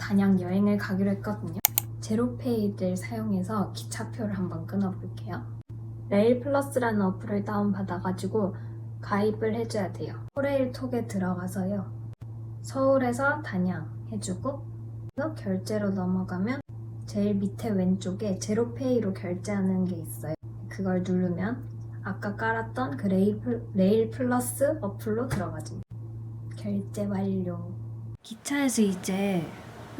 단양 여행을 가기로 했거든요. 제로페이를 사용해서 기차표를 한번 끊어볼게요. 레일 플러스라는 어플을 다운받아가지고 가입을 해줘야 돼요. 코레일톡에 들어가서요. 서울에서 단양 해주고 결제로 넘어가면 제일 밑에 왼쪽에 제로페이로 결제하는 게 있어요. 그걸 누르면 아까 깔았던 그 레일, 플러스 어플로 들어가집니다. 결제 완료. 기차에서 이제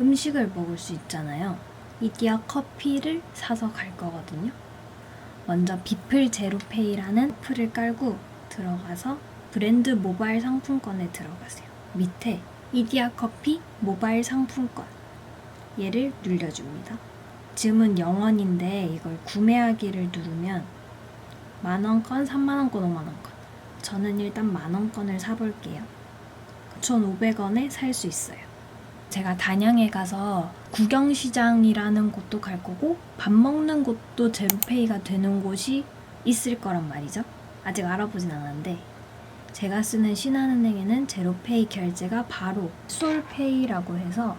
음식을 먹을 수 있잖아요. 이디야 커피를 사서 갈 거거든요. 먼저 비플 제로페이라는 어플을 깔고 들어가서 브랜드 모바일 상품권에 들어가세요. 밑에 이디야 커피 모바일 상품권 얘를 눌러줍니다. 지금은 0원인데 이걸 구매하기를 누르면 만원권, 3만원권, 5만원권 저는 일단 만원권을 사볼게요. 9,500원에 살 수 있어요. 제가 단양에 가서 구경시장이라는 곳도 갈 거고 밥 먹는 곳도 제로페이가 되는 곳이 있을 거란 말이죠. 아직 알아보진 않았는데 제가 쓰는 신한은행에는 제로페이 결제가 바로 솔페이라고 해서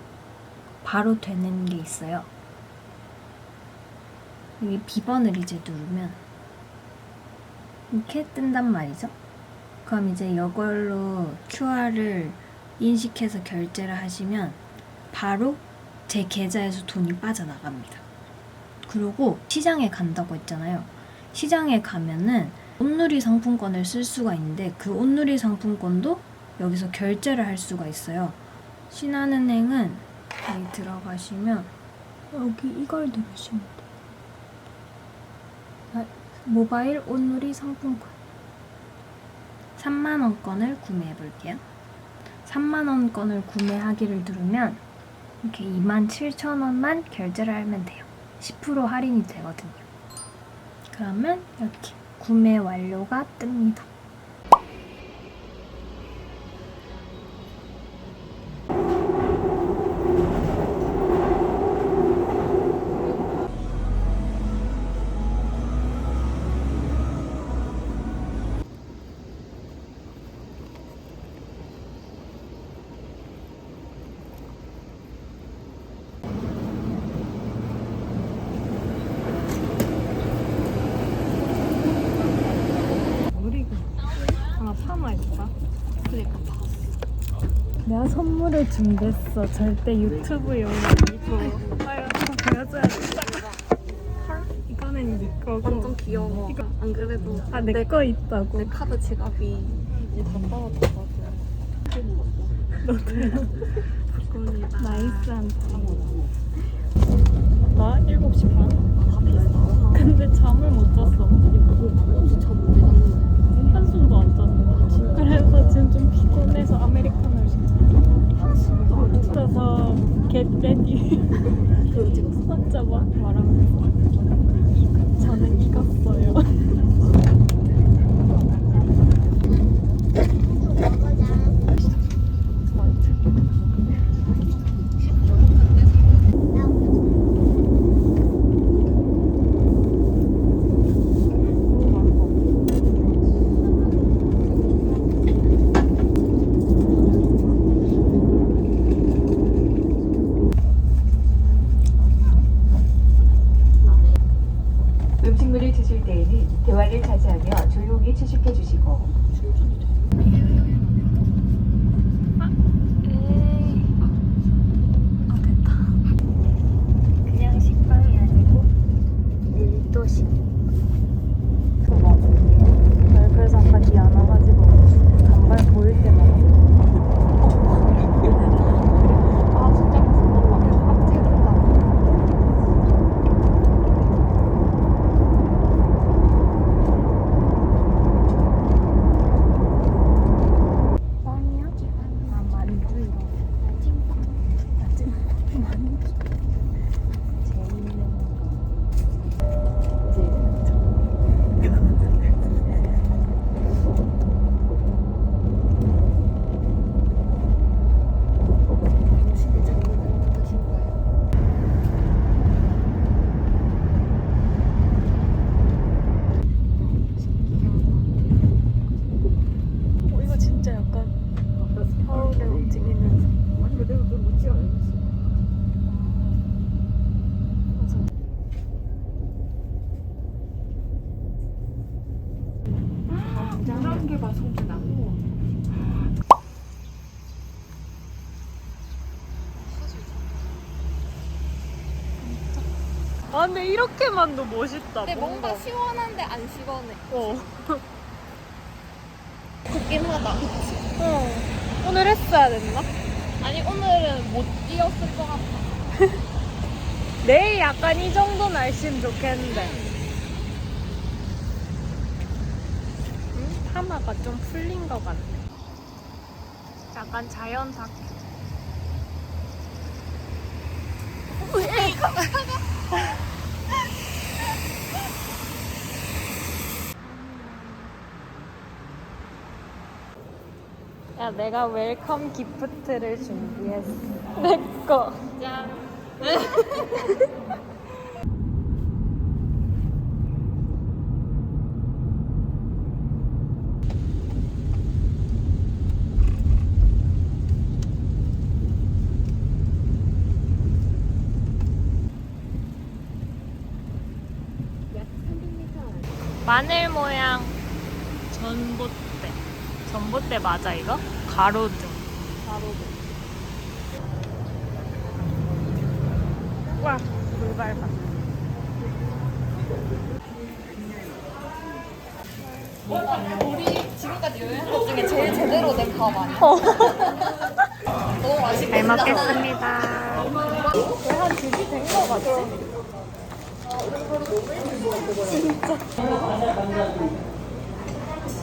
바로 되는 게 있어요. 여기 비번을 이제 누르면 이렇게 뜬단 말이죠. 그럼 이제 이걸로 QR을 인식해서 결제를 하시면 바로 제 계좌에서 돈이 빠져나갑니다. 그리고 시장에 간다고 했잖아요. 시장에 가면은 온누리 상품권을 쓸 수가 있는데 그 온누리 상품권도 여기서 결제를 할 수가 있어요. 신한은행은 여기 들어가시면 여기 이걸 누르시면. 아, 모바일 온누리 상품권 3만원권을 구매해 볼게요. 3만원권을 구매하기를 누르면 이렇게 27,000원만 결제를 하면 돼요. 10% 할인이 되거든요. 그러면 이렇게 구매 완료가 뜹니다. 우리가 하나 파마했다. 그러니까 내가 선물을 준비했어. 절대 유튜브 영상 이거 한번 보여줘야겠다. 헐, 이거는 네 거고. 완전 귀여워. 이거 안 그래도 아 내 거 있다고. 내 카드 지갑이 이제 다 떨어져가지고. 바쁩니다. 나이스한테. 나 7시 반? 근데 잠을 못 잤어. 잠못 잤는데. 한숨도 안 잤어. 그래서 지금 좀 피곤해서 아메리카노 get ready. 그거 찍었어. 혼자 막 말하면서 저는 익었어요. 근데 이렇게만도 멋있다. 근데 뭔가 시원한데 안 시원해. 어. 좋긴 하다. 어. 오늘 했어야 됐나? 아니 오늘은 못 뛰었을 것 같아. 내일 약간 이 정도 날씨는 좋겠는데. 음, 파마가 좀 풀린 것 같네. 약간 자연 다큐. 야, 내가 웰컴 기프트를 준비했어. 내 거. 짠. 마늘 모양 전봇대. 전봇대 맞아 이거? 가로등. 가로등. 와, 물 밟아. 우리 지금까지 여행한 것 중에 제일 제대로 된밥 아니야? 너무 맛있겠다. 잘 먹겠습니다. 한 2시 된것 같지?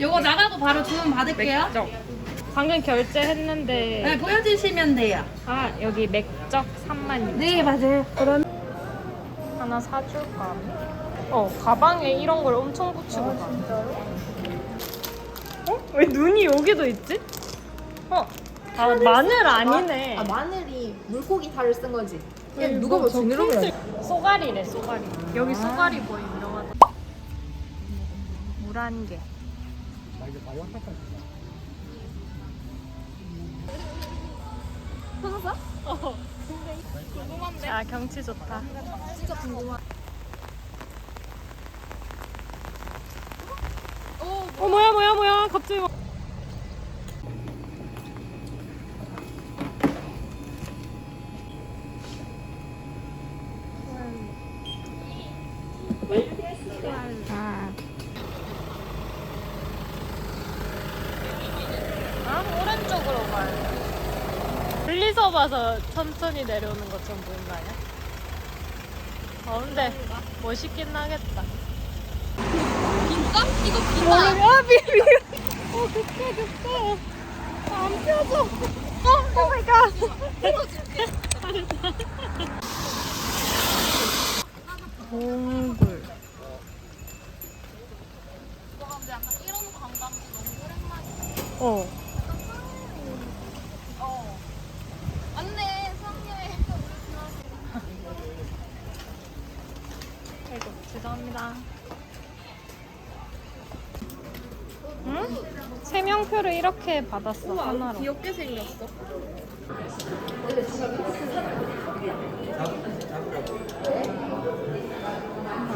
요거 나가고 바로 주문 받을게요. 방금 결제했는데 네, 보여주시면 돼요. 아 여기 맥적 36,000원. 네, 맞아요. 그럼 하나 사줄까? 어 가방에 이런 걸 엄청 붙이고 가. 어? 왜 눈이 여기도 있지? 어? 아 마늘 아니네. 아 마늘이 물고기 살을 쓴 거지. 왜 누가 뭐 지느러미 쏘가리래 쏘가리. 여기 쏘가리 뭐 유명하다. 물한 개. 혼자? 어. 궁금한데? 아 경치 좋다. 진짜 궁금한. 오, 어 뭐야 뭐야 뭐야 갑자기 막- 아. 아 오른쪽으로 가야 돼. 멀리서 봐서 천천히 내려오는 것처럼 아니야? 어 근데 멋있긴 하겠다. 김밥? 이거 어, 김밥. 아, 비비. 어, 급해, 급해. 안 펴져. 어, 오 마이 갓. 동굴. 어. 어. 이렇게 받았어, 하나로. 귀엽게 생겼어.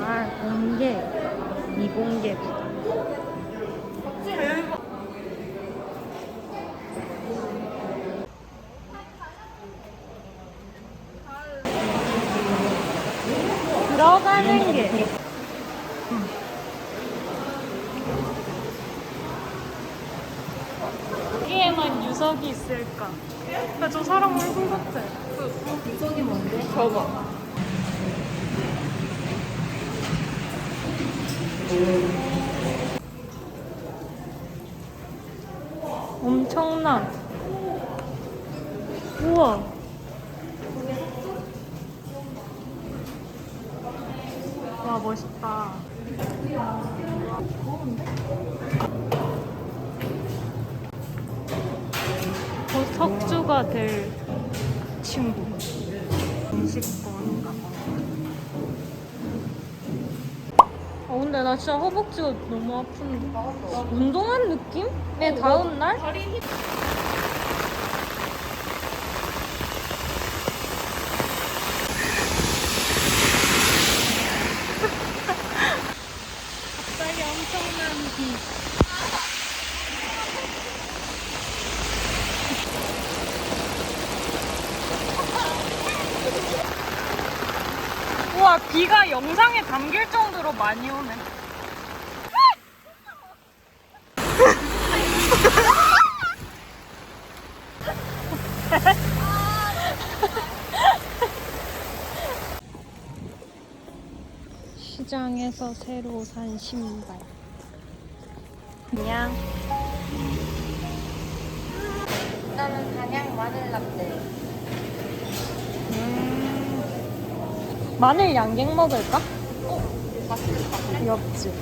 아, 공개. 미공개. 들어가는 게. 여기에만 유석이 있을까? 나 저 사람 얼굴 같아. 유석이 뭔데? 저거. 엄청나. 우와. 어, 근데 나 진짜 허벅지가 너무 아픈데. 운동한 느낌? 내 다음 날? 갑자기 엄청난 비. 우와, 비가 정도로 많이 오네. 시장에서 새로 산 신발. 그냥 나는 단양 마늘 라떼. 음, 마늘 양갱 먹을까? 옆집.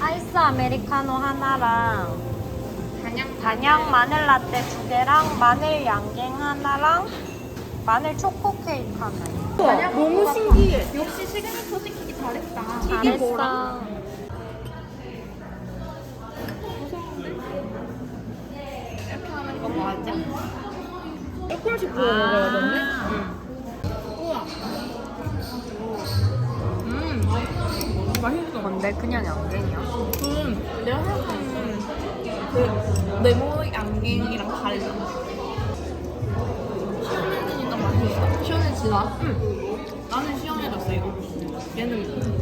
아이스 아메리카노 하나랑 단양 단양 마늘 라떼 두 개랑 마늘 양갱 하나랑 마늘 초코 케이크 하나. 너무 신기해. 역시 시그니처 시키기 잘했다. 잘했어. 이렇게 하는 거 맞아? 조금씩 부어 먹어야 되네. 맛있어. 뭔데 그냥 양갱이야? 음, 내가 생각하는 그 네모 양갱이랑 달라. 시원해지니까 맛있어. 시원해지나? 응. 나는 시원해졌어 이거. 얘는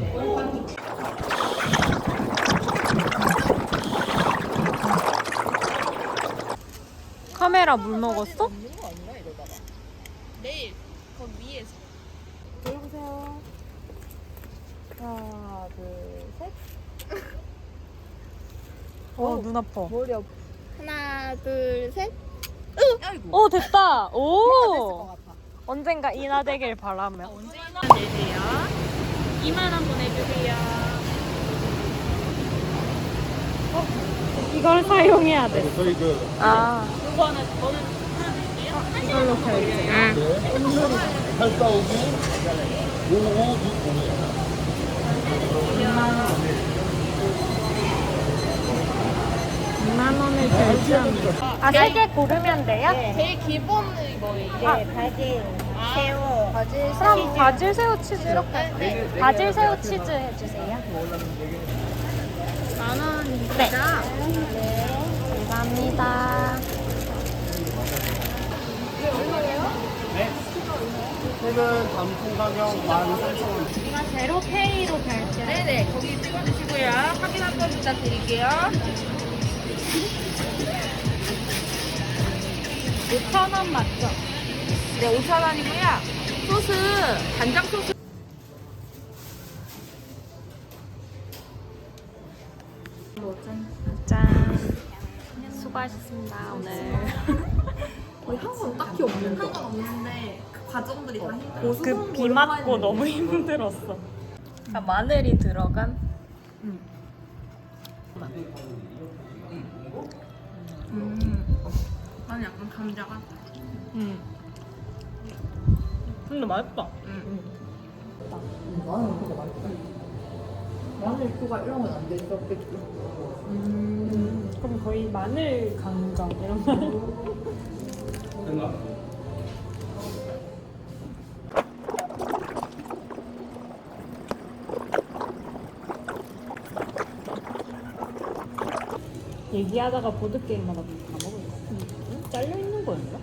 카메라 물 먹었어? 내일 거기 위에서. 들어보세요. 하나, 둘, 셋. 어, 눈 아파. 머리 없. 하나 둘 셋. 오, 됐다. 오. 언젠가 인하되길 바라며. 언제 인하되세요? 2만 원 보내주세요. 이걸 사용해야 돼. 저희 그 아, 이거는 저는 드릴게요. 이걸로 결제. 845기 5560이에요. 2만 원을 결제합니다. 아, 세 개 고르면 돼요? 제일 기본이 뭐예요? 아, 바질, 새우, 바질, 그럼 바질 새우 치즈 이렇게. 네. 바질 새우 치즈 해주세요. 만 원입니다. 네. 감사합니다. 최근 단품 가격 13,000원. 이건 제로페이로 결제. 네네, 거기 찍어주시고요. 확인 한번 부탁드릴게요. 5,000원 맞죠? 네, 5천 원이고요. 소스, 간장 소스. 짠. 수고하셨습니다, 오늘. 거의 한건 딱히 없는 거. 한건 없는데 그 과정들이 다 힘들어. 그 비 맞고 너무 힘들었어. 아, 마늘이 들어간? 음. 나는 약간 감자가. 응. 근데 맛있다. 음, 그럼 거의 마늘 강정 이런 거. 얘기하다가 보드게임마다 다 먹을 거야. 잘려 있는 거였나?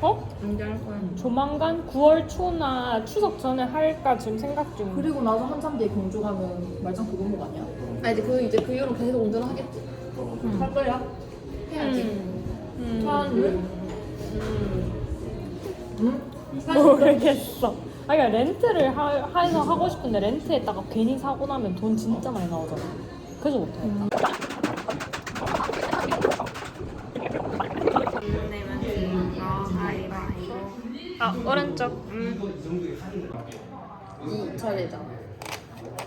어? 언제 할 거야? 조만간 9월 초나 추석 전에 할까 지금 생각 중이야. 그리고 나서 한참 뒤에 경주 가면 말짱 그거목 아니야? 아 이제 그 이제 그 이후로 계속 운전하겠지. 할 거야? 해야지. 음, 차를? 모르겠어. 아, 그러니까 렌트를 하, 해서 하고 싶은데 렌트했다가 괜히 사고 나면 돈 진짜 많이 나오잖아. 그래서 못하겠다. 아, 오른쪽. 이 차례잖아.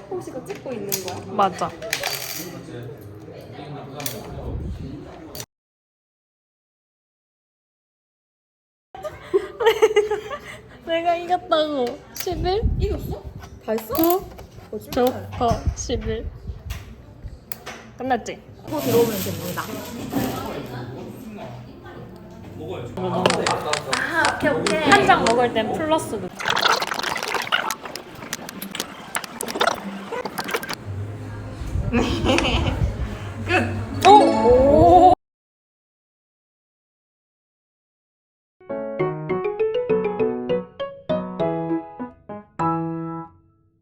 혹시 그거 찍고 있는 거야? 맞아. 내가 이겼다고 11? 이겼어? 다 했어? 9? 거짓말. 저, 어, 11 끝났지? 코 들어오면 됩니다. 한장 먹을 땐 플러스도 끝.